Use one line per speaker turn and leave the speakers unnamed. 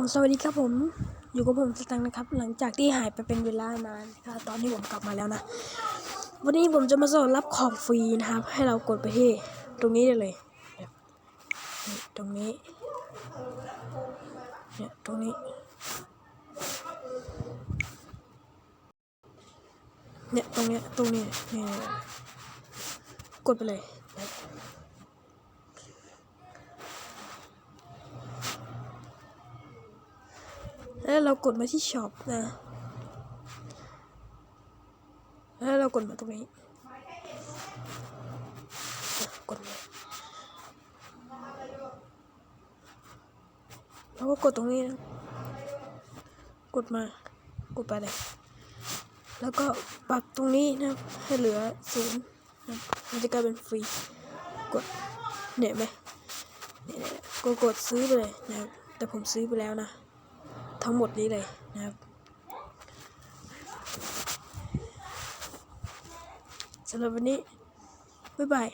ผมสวัสดีครับผม อยู่กับผมสตังนะครับ หลังจากที่หายไปเป็นเวลานานนะครับตอนนี้ผมกลับมาแล้วนะ วันนี้ผมจะมาสอนรับของฟรีนะครับ ให้เรากดไปที่ตรงนี้ได้เลยตรงนี้เนี่ยตรงนี้เนี่ยตรงเนี้ยตรงนี้เนี่ยกดไปเลย แล้วเรากดมาที่ช็อปนะ แล้วเรากดมาตรงนี้ กดมาแล้วก็กดตรงนี้นะ กดมา กดไปเลย แล้วก็ปรับตรงนี้นะ ให้เหลือศูนย์นะมันจะกลายเป็นฟรี กดเนี่ยไหมเนี่ยก็กดซื้อไปเลยนะ แต่ผมซื้อไปแล้วนะ ทั้งหมดนี้เลยนะครับ สำหรับวันนี้ บ๊ายบาย